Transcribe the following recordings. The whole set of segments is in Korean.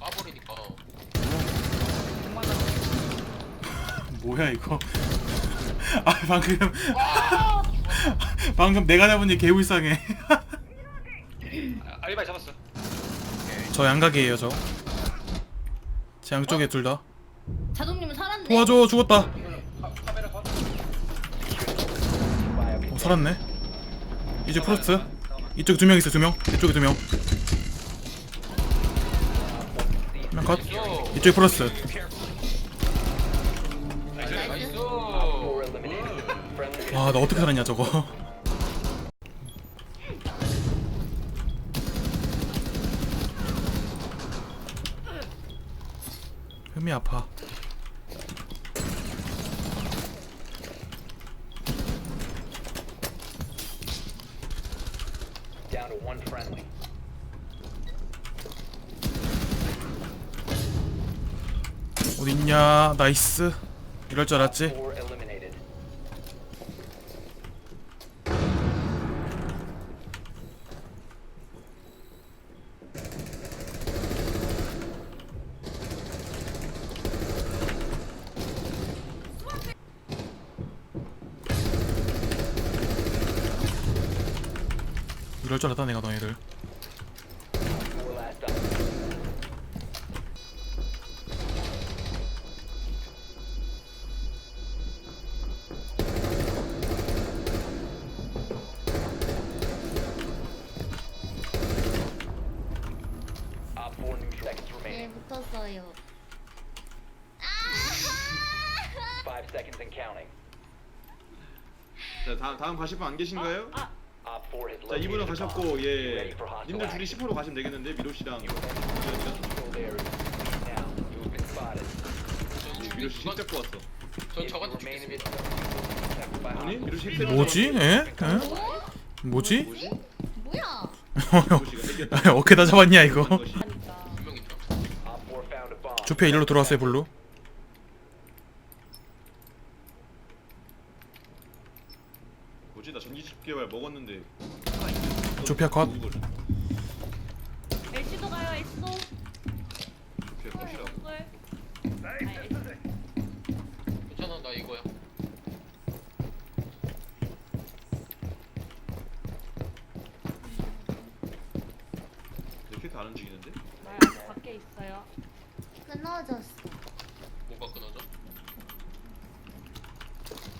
까버리니까. 뭐야 이거? 아 방금. 방금 내가 잡은 일 개불쌍해. 아, 알리바이 잡았어. 저 양각이에요 저 제 양쪽에 둘 다. 자동님은 살았네. 도와줘 죽었다. 카. 어, 살았네. 이제 프로스트. 이쪽에 두 명 있어 두 명. 이쪽에 두 명 한명 컷. 요 이쪽에 나이스. 와 나 어떻게 살았냐 저거. 흠이 아파. Down to one friendly. 어딨냐? 나이스. 이럴 줄 알았지. 이럴 줄 알았다 내가 너희를 붙었어요. 아! Five seconds and counting. 자 다음 다음 가실 분 안 계신가요? Op four has 자 이분은 located a bomb. 가셨고 Be 예 ready for hostile 님들 둘이 action. 10호로 가시면 되겠는데 미로 씨랑 Controlled areas. Now, you have been spotted. 미로 씨 누가- 힐 잡고 왔어. 전 If you 저한테 remain in 죽겠습니다 this zone, you will be detected by 아니 hostiles. 미로 씨 힐. 뭐지? 에? 에? 뭐지? 뭐야? 미로 씨가 이겼다. 어깨다 잡았냐 이거 조피아 일로 들어왔어요 블루 뭐지? 나 전기 10개월 먹었는데. 조피아 컷 이걸 엘시도 가요 엘시도 조피아 컷이라고. 꿀 아, 엘시도. 괜찮아 나 이거야 이렇게 안 움직이는데? 나 아직 밖에 있어요 끊어졌어. 뭐가 끊어져?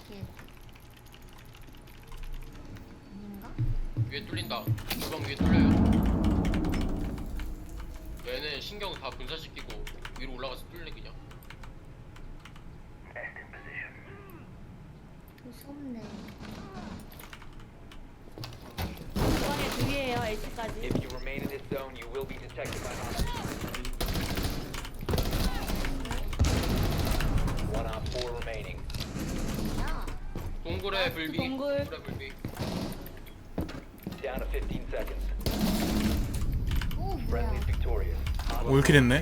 이게. 아닌가? 위에 뚫린다 주방 위에 뚫려요 얘는 신경 다 분산시키고 위로 올라가서 뚫네 그냥 무섭네. 이번에 둘이에요 엘시까지 If you remain 동굴의 불비 동굴. 동굴의 불비 Down to 15 seconds. 오 뭐야? Friendly's victorious. 올킬 했네